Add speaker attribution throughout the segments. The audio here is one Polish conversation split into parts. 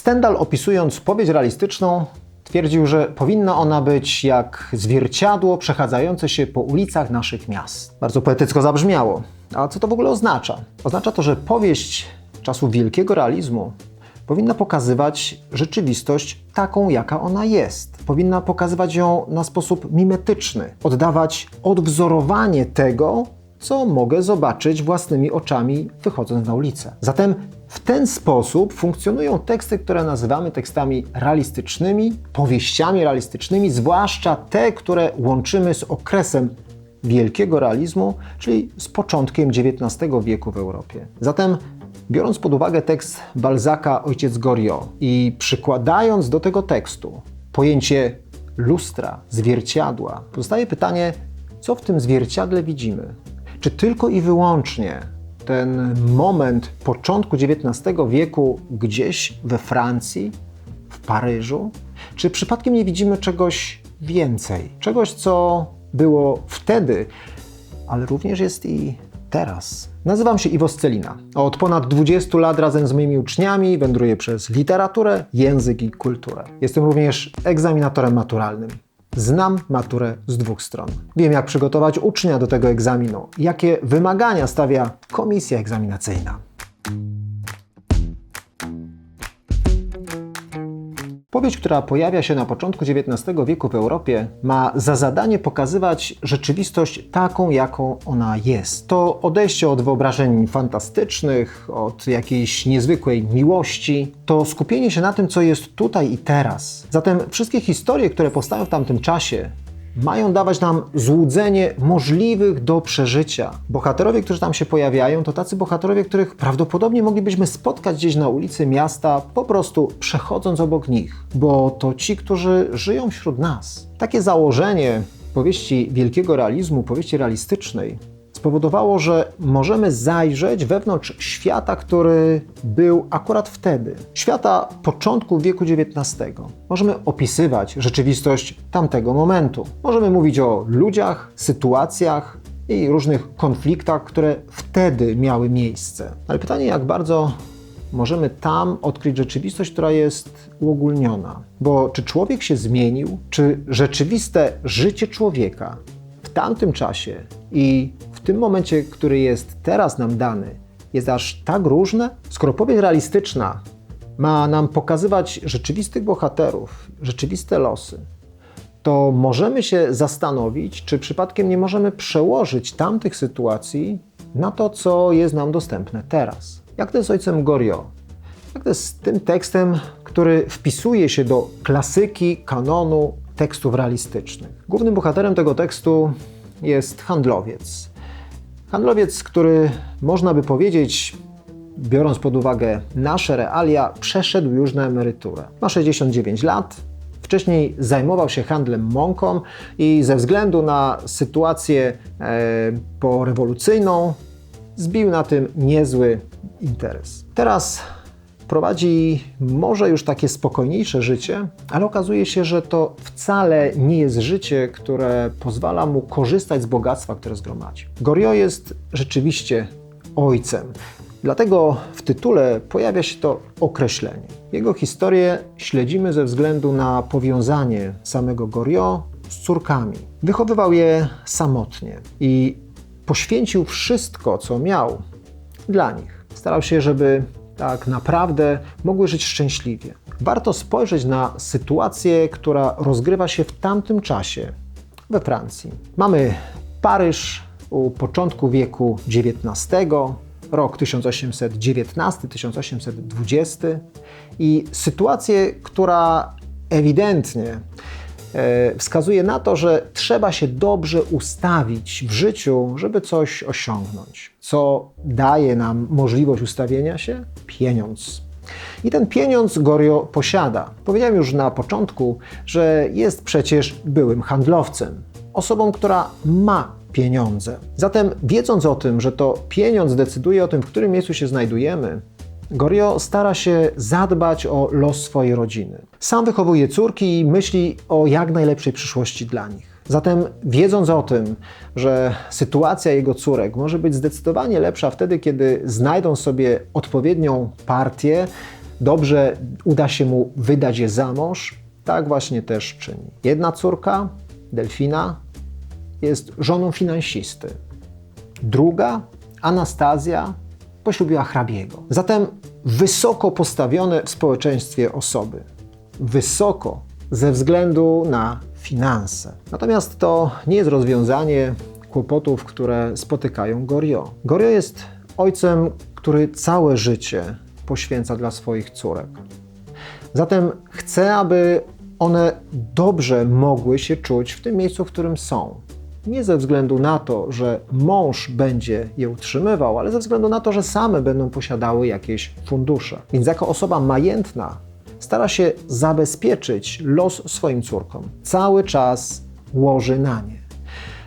Speaker 1: Stendhal opisując powieść realistyczną twierdził, że powinna ona być jak zwierciadło przechadzające się po ulicach naszych miast. Bardzo poetycko zabrzmiało. A co to w ogóle oznacza? Oznacza to, że powieść czasu wielkiego realizmu powinna pokazywać rzeczywistość taką, jaka ona jest. Powinna pokazywać ją na sposób mimetyczny, oddawać odwzorowanie tego, co mogę zobaczyć własnymi oczami, wychodząc na ulicę. Zatem w ten sposób funkcjonują teksty, które nazywamy tekstami realistycznymi, powieściami realistycznymi, zwłaszcza te, które łączymy z okresem wielkiego realizmu, czyli z początkiem XIX wieku w Europie. Zatem Biorąc pod uwagę tekst Balzaka Ojciec Goriot i przykładając do tego tekstu pojęcie lustra, zwierciadła, pozostaje pytanie, co w tym zwierciadle widzimy? Czy tylko i wyłącznie ten moment początku XIX wieku gdzieś we Francji, w Paryżu? Czy przypadkiem nie widzimy czegoś więcej? Czegoś, co było wtedy, ale również jest i teraz. Nazywam się Iwo Scelina. Od ponad 20 lat razem z moimi uczniami wędruję przez literaturę, język i kulturę. Jestem również egzaminatorem maturalnym. Znam maturę z dwóch stron. Wiem, jak przygotować ucznia do tego egzaminu, jakie wymagania stawia komisja egzaminacyjna. Powieść, która pojawia się na początku XIX wieku w Europie, ma za zadanie pokazywać rzeczywistość taką, jaką ona jest. To odejście od wyobrażeń fantastycznych, od jakiejś niezwykłej miłości, to skupienie się na tym, co jest tutaj i teraz. Zatem wszystkie historie, które powstają w tamtym czasie, mają dawać nam złudzenie możliwych do przeżycia. Bohaterowie, którzy tam się pojawiają, to tacy bohaterowie, których prawdopodobnie moglibyśmy spotkać gdzieś na ulicy miasta, po prostu przechodząc obok nich, bo to ci, którzy żyją wśród nas. Takie założenie powieści wielkiego realizmu, powieści realistycznej, spowodowało, że możemy zajrzeć wewnątrz świata, który był akurat wtedy. Świata początku wieku XIX. Możemy opisywać rzeczywistość tamtego momentu. Możemy mówić o ludziach, sytuacjach i różnych konfliktach, które wtedy miały miejsce. Ale pytanie, jak bardzo możemy tam odkryć rzeczywistość, która jest uogólniona. Bo czy człowiek się zmienił, czy rzeczywiste życie człowieka w tamtym czasie i w tym momencie, który jest teraz nam dany, jest aż tak różne? Skoro powieść realistyczna ma nam pokazywać rzeczywistych bohaterów, rzeczywiste losy, to możemy się zastanowić, czy przypadkiem nie możemy przełożyć tamtych sytuacji na to, co jest nam dostępne teraz. Jak to jest z ojcem Goriot? Jak to jest z tym tekstem, który wpisuje się do klasyki kanonu tekstów realistycznych? Głównym bohaterem tego tekstu jest handlowiec. Handlowiec, który można by powiedzieć, biorąc pod uwagę nasze realia, przeszedł już na emeryturę. Ma 69 lat. Wcześniej zajmował się handlem mąką i ze względu na sytuację e, porewolucyjną zbił na tym niezły interes. Teraz prowadzi może już takie spokojniejsze życie, ale okazuje się, że to wcale nie jest życie, które pozwala mu korzystać z bogactwa, które zgromadzi. Goriot jest rzeczywiście ojcem. Dlatego w tytule pojawia się to określenie. Jego historię śledzimy ze względu na powiązanie samego Goriot z córkami. Wychowywał je samotnie i poświęcił wszystko, co miał dla nich. Starał się, żeby tak naprawdę mogły żyć szczęśliwie. Warto spojrzeć na sytuację, która rozgrywa się w tamtym czasie we Francji. Mamy Paryż u początku wieku XIX, rok 1819-1820 i sytuację, która ewidentnie wskazuje na to, że trzeba się dobrze ustawić w życiu, żeby coś osiągnąć. Co daje nam możliwość ustawienia się? Pieniądz. I ten pieniądz Gorio posiada. Powiedziałem już na początku, że jest przecież byłym handlowcem, osobą, która ma pieniądze. Zatem, wiedząc o tym, że to pieniądz decyduje o tym, w którym miejscu się znajdujemy, Gorio stara się zadbać o los swojej rodziny. Sam wychowuje córki i myśli o jak najlepszej przyszłości dla nich. Zatem, wiedząc o tym, że sytuacja jego córek może być zdecydowanie lepsza wtedy, kiedy znajdą sobie odpowiednią partię, dobrze uda się mu wydać je za mąż, tak właśnie też czyni. Jedna córka, Delfina, jest żoną finansisty. Druga, Anastazja, poślubiła hrabiego. Zatem wysoko postawione w społeczeństwie osoby. Wysoko ze względu na finanse. Natomiast to nie jest rozwiązanie kłopotów, które spotykają Gorio. Gorio jest ojcem, który całe życie poświęca dla swoich córek. Zatem chce, aby one dobrze mogły się czuć w tym miejscu, w którym są. Nie ze względu na to, że mąż będzie je utrzymywał, ale ze względu na to, że same będą posiadały jakieś fundusze. Więc jako osoba majętna stara się zabezpieczyć los swoim córkom. Cały czas łoży na nie.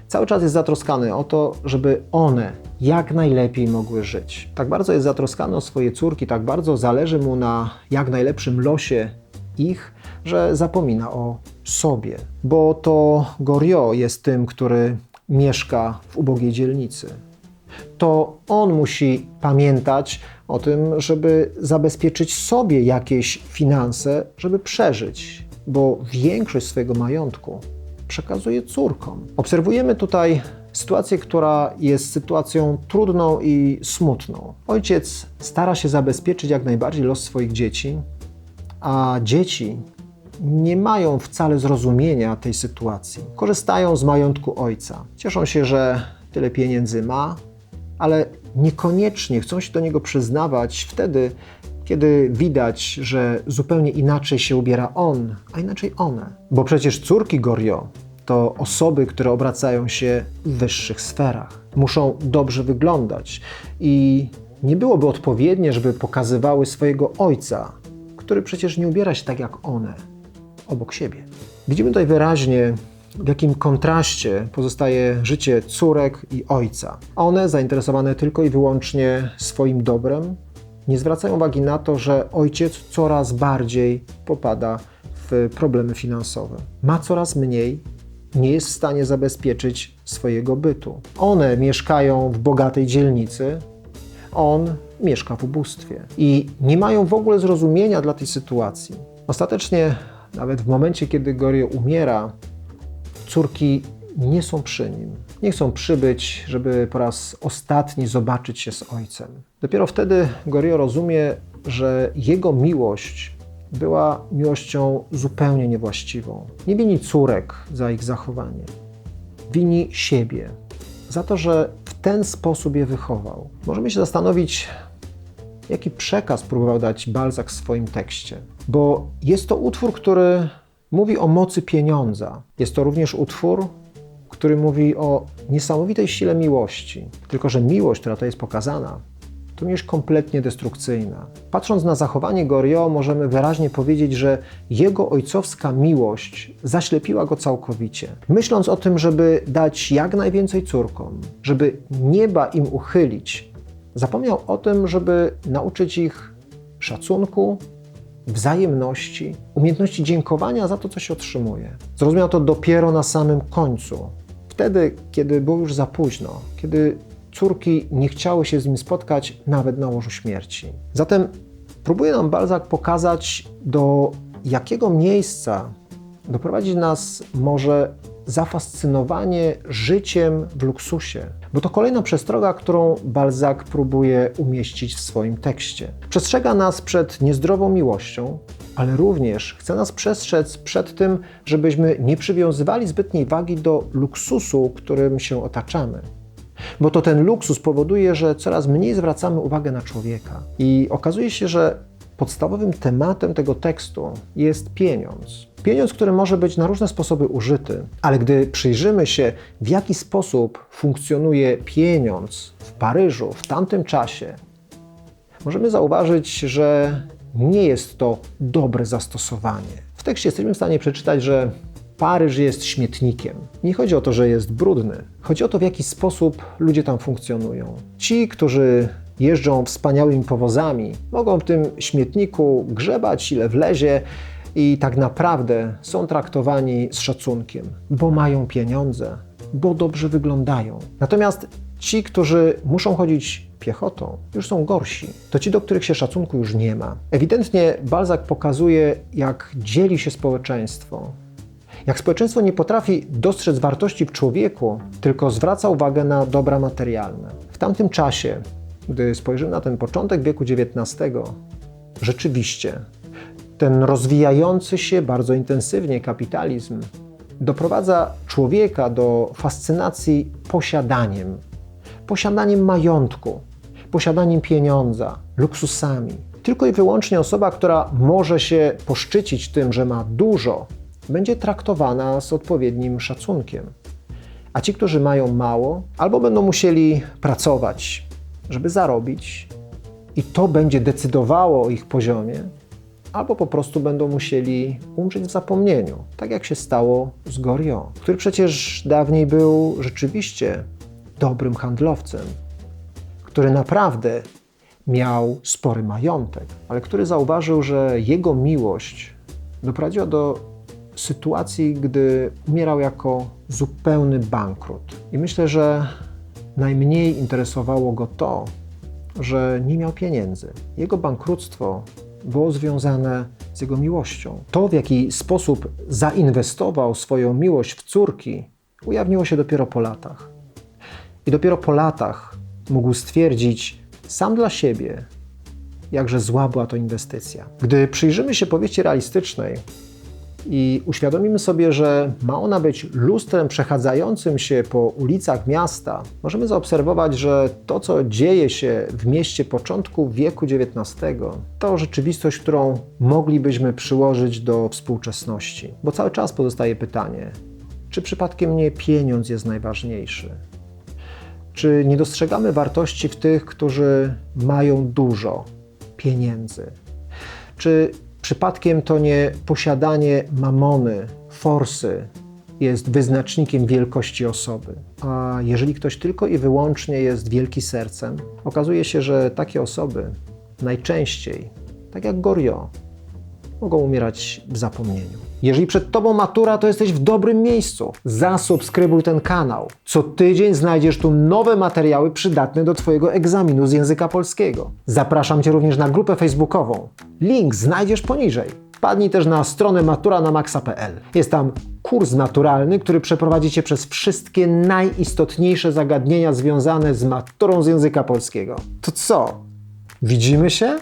Speaker 1: Cały czas jest zatroskany o to, żeby one jak najlepiej mogły żyć. Tak bardzo jest zatroskany o swoje córki, tak bardzo zależy mu na jak najlepszym losie ich, że zapomina o sobie. Bo to Gorio jest tym, który mieszka w ubogiej dzielnicy. To on musi pamiętać o tym, żeby zabezpieczyć sobie jakieś finanse, żeby przeżyć, bo większość swojego majątku przekazuje córkom. Obserwujemy tutaj sytuację, która jest sytuacją trudną i smutną. Ojciec stara się zabezpieczyć jak najbardziej los swoich dzieci, a dzieci nie mają wcale zrozumienia tej sytuacji. Korzystają z majątku ojca. Cieszą się, że tyle pieniędzy ma, ale niekoniecznie chcą się do niego przyznawać wtedy, kiedy widać, że zupełnie inaczej się ubiera on, a inaczej one. Bo przecież córki Gorio to osoby, które obracają się w wyższych sferach. Muszą dobrze wyglądać i nie byłoby odpowiednie, żeby pokazywały swojego ojca, który przecież nie ubiera się tak jak one, obok siebie. Widzimy tutaj wyraźnie, w jakim kontraście pozostaje życie córek i ojca. One, zainteresowane tylko i wyłącznie swoim dobrem, nie zwracają uwagi na to, że ojciec coraz bardziej popada w problemy finansowe. Ma coraz mniej, nie jest w stanie zabezpieczyć swojego bytu. One mieszkają w bogatej dzielnicy, on mieszka w ubóstwie i nie mają w ogóle zrozumienia dla tej sytuacji. Ostatecznie, nawet w momencie, kiedy Gorio umiera, córki nie są przy nim. Nie chcą przybyć, żeby po raz ostatni zobaczyć się z ojcem. Dopiero wtedy Gorio rozumie, że jego miłość była miłością zupełnie niewłaściwą. Nie wini córek za ich zachowanie, wini siebie za to, że w ten sposób je wychował. Możemy się zastanowić, jaki przekaz próbował dać Balzac w swoim tekście, bo jest to utwór, który mówi o mocy pieniądza. Jest to również utwór, który mówi o niesamowitej sile miłości. Tylko, że miłość, która to jest pokazana, to również kompletnie destrukcyjna. Patrząc na zachowanie Goriot, możemy wyraźnie powiedzieć, że jego ojcowska miłość zaślepiła go całkowicie. Myśląc o tym, żeby dać jak najwięcej córkom, żeby nieba im uchylić, zapomniał o tym, żeby nauczyć ich szacunku, wzajemności, umiejętności dziękowania za to, co się otrzymuje. Zrozumiał to dopiero na samym końcu. Wtedy, kiedy było już za późno, kiedy córki nie chciały się z nim spotkać nawet na łożu śmierci. Zatem próbuje nam Balzac pokazać, do jakiego miejsca doprowadzić nas może zafascynowanie życiem w luksusie. Bo to kolejna przestroga, którą Balzac próbuje umieścić w swoim tekście. Przestrzega nas przed niezdrową miłością, ale również chce nas przestrzec przed tym, żebyśmy nie przywiązywali zbytniej wagi do luksusu, którym się otaczamy bo to ten luksus powoduje, że coraz mniej zwracamy uwagę na człowieka. I okazuje się, że podstawowym tematem tego tekstu jest pieniądz. Pieniądz, który może być na różne sposoby użyty, ale gdy przyjrzymy się, w jaki sposób funkcjonuje pieniądz w Paryżu w tamtym czasie, możemy zauważyć, że nie jest to dobre zastosowanie. W tekście jesteśmy w stanie przeczytać, że Paryż jest śmietnikiem. Nie chodzi o to, że jest brudny. Chodzi o to, w jaki sposób ludzie tam funkcjonują. Ci, którzy jeżdżą wspaniałymi powozami, mogą w tym śmietniku grzebać ile wlezie i tak naprawdę są traktowani z szacunkiem, bo mają pieniądze, bo dobrze wyglądają. Natomiast Ci, którzy muszą chodzić piechotą, już są gorsi. To ci, do których się szacunku już nie ma. Ewidentnie Balzac pokazuje, jak dzieli się społeczeństwo. Jak społeczeństwo nie potrafi dostrzec wartości w człowieku, tylko zwraca uwagę na dobra materialne. W tamtym czasie, gdy spojrzymy na ten początek wieku XIX, rzeczywiście ten rozwijający się bardzo intensywnie kapitalizm doprowadza człowieka do fascynacji posiadaniem, posiadaniem majątku, posiadaniem pieniądza, luksusami. Tylko i wyłącznie osoba, która może się poszczycić tym, że ma dużo, będzie traktowana z odpowiednim szacunkiem. A ci, którzy mają mało, albo będą musieli pracować, żeby zarobić, i to będzie decydowało o ich poziomie, albo po prostu będą musieli umrzeć w zapomnieniu, tak jak się stało z Goriot, który przecież dawniej był rzeczywiście dobrym handlowcem, który naprawdę miał spory majątek, ale który zauważył, że jego miłość doprowadziła do sytuacji, gdy umierał jako zupełny bankrut. I myślę, że najmniej interesowało go to, że nie miał pieniędzy. Jego bankructwo było związane z jego miłością. To, w jaki sposób zainwestował swoją miłość w córki, ujawniło się dopiero po latach. I dopiero po latach mógł stwierdzić sam dla siebie, jakże zła była to inwestycja. Gdy przyjrzymy się powieści realistycznej i uświadomimy sobie, że ma ona być lustrem przechadzającym się po ulicach miasta, możemy zaobserwować, że to, co dzieje się w mieście początku wieku XIX, to rzeczywistość, którą moglibyśmy przyłożyć do współczesności. Bo cały czas pozostaje pytanie, czy przypadkiem nie pieniądz jest najważniejszy? Czy nie dostrzegamy wartości w tych, którzy mają dużo pieniędzy? Czy przypadkiem to nie posiadanie mamony, forsy jest wyznacznikiem wielkości osoby? A jeżeli ktoś tylko i wyłącznie jest wielki sercem, okazuje się, że takie osoby najczęściej, tak jak Goriot, mogą umierać w zapomnieniu. Jeżeli przed Tobą matura, to jesteś w dobrym miejscu. Zasubskrybuj ten kanał. Co tydzień znajdziesz tu nowe materiały przydatne do Twojego egzaminu z języka polskiego. Zapraszam Cię również na grupę facebookową. Link znajdziesz poniżej. Wpadnij też na stronę maturanamaxa.pl. Jest tam kurs naturalny, który przeprowadzi Cię przez wszystkie najistotniejsze zagadnienia związane z maturą z języka polskiego. To co? Widzimy się?